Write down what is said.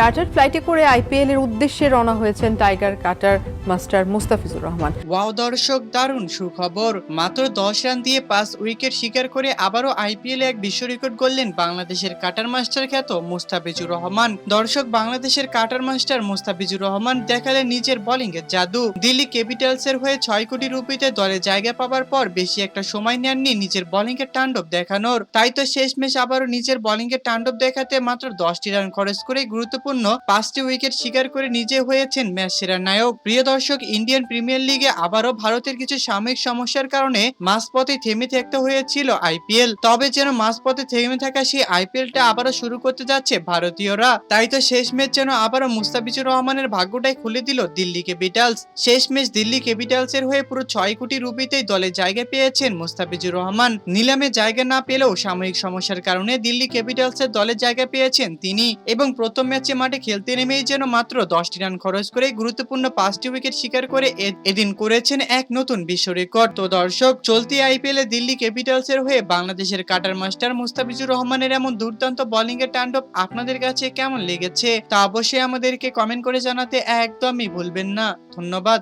Charter ফ্লাইটে করে IPL এর উদ্দেশ্যে রওনা হয়েছেন tiger cutter master Mustafizur Rahman. Wow, দর্শক, দারুণ সুখবর। মাত্র দশ রান দিয়ে পাঁচ উইকেট শিকার করে আবারও আইপিএলে এক বিশ্ব রেকর্ড করলেন বাংলাদেশের কাটার মাস্টার খ্যাত মুস্তাফিজুর রহমান। দর্শক, বাংলাদেশের কাটার মাস্টার মুস্তাফিজুর রহমান দেখালেন নিজের বোলিং এর জাদু। দিল্লি ক্যাপিটালস এর হয়ে ছয় কোটি রুপিতে দলে জায়গা পাওয়ার পর বেশি একটা সময় নেননি নিজের বোলিং এর তাণ্ডব দেখানোর। তাই তো শেষ শেষমেশ আবারও নিজের বোলিং এর তাণ্ডব দেখাতে মাত্র দশটি রান খরচ করে গুরুত্বপূর্ণ পাঁচটি উইকেট শিকার করে নিজে হয়েছেন ম্যাচ সেরা নায়ক। প্রিয় দর্শক, ইন্ডিয়ান প্রিমিয়ার লিগে আবারও ভারতের কিছু সাময়িক সমস্যার কারণে মাঝপথে থেমে থাকতে হয়েছিল আইপিএল। তবে যেন মাঝপথে থেমে থাকা সেই আইপিএলটা আবারও শুরু করতে যাচ্ছে ভারতীয়রা। তাই তো শেষ ম্যাচ যেন আবারও মুস্তাফিজুর রহমানের ভাগ্যটাই খুলে দিল দিল্লি ক্যাপিটালস। শেষ ম্যাচ দিল্লি ক্যাপিটালস এর হয়ে পুরো ছয় কোটি রুপিতেই দলে জায়গা পেয়েছেন মুস্তাফিজুর রহমান। নিলামে জায়গা না পেলেও সাময়িক সমস্যার কারণে দিল্লি ক্যাপিটালস এর দলে জায়গা পেয়েছেন তিনি। এবং প্রথম ম্যাচে মাঠে খেলতে নেমেই যেন মাত্র দশটি রান খরচ করে গুরুত্বপূর্ণ পাঁচটি উইকেট শিকার করে এদিন করেছেন এক নতুন বিশ্ব রেকর্ড। তো দর্শক, চলতি আইপিএল দিল্লি ক্যাপিটালস এর হয়ে বাংলাদেশের কাটার মাস্টার মুস্তাফিজুর রহমানের এমন দুর্দান্ত বোলিং এর তাণ্ডব আপনাদের কাছে কেমন লেগেছে? তা অবশ্যই আমাদেরকে কমেন্ট করে জানাতে একদমই ভুলবেন না। ধন্যবাদ।